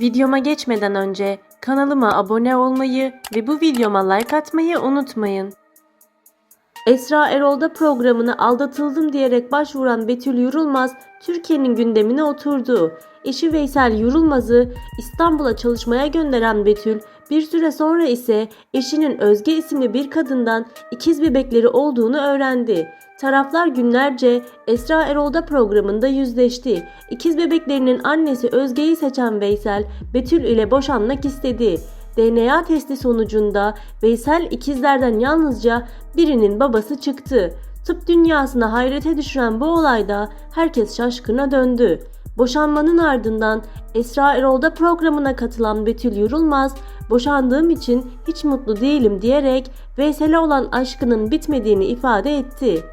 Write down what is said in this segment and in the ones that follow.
Videoma geçmeden önce kanalıma abone olmayı ve bu videoma like atmayı unutmayın. Esra Erol'da programını aldatıldım diyerek başvuran Betül Yurulmaz, Türkiye'nin gündemine oturdu. Eşi Veysel Yurulmaz'ı İstanbul'a çalışmaya gönderen Betül, bir süre sonra ise eşinin Özge isimli bir kadından ikiz bebekleri olduğunu öğrendi. Taraflar günlerce Esra Erol'da programında yüzleşti. İkiz bebeklerinin annesi Özge'yi seçen Veysel, Betül ile boşanmak istedi. DNA testi sonucunda Veysel ikizlerden yalnızca birinin babası çıktı. Tıp dünyasına hayrete düşüren bu olayda herkes şaşkına döndü. Boşanmanın ardından Esra Erol'da programına katılan Betül Yurulmaz, boşandığım için hiç mutlu değilim diyerek Veysel'e olan aşkının bitmediğini ifade etti.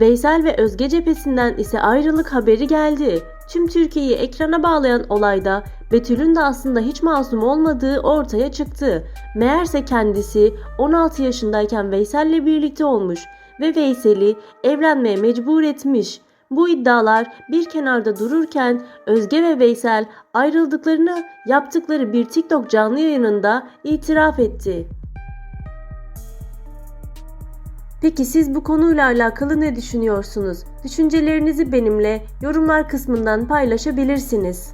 Veysel ve Özge cephesinden ise ayrılık haberi geldi. Tüm Türkiye'yi ekrana bağlayan olayda Betül'ün de aslında hiç masum olmadığı ortaya çıktı. Meğerse kendisi 16 yaşındayken Veysel'le birlikte olmuş ve Veysel'i evlenmeye mecbur etmiş. Bu iddialar bir kenarda dururken Özge ve Veysel ayrıldıklarını yaptıkları bir TikTok canlı yayınında itiraf etti. Peki siz bu konuyla alakalı ne düşünüyorsunuz? Düşüncelerinizi benimle yorumlar kısmından paylaşabilirsiniz.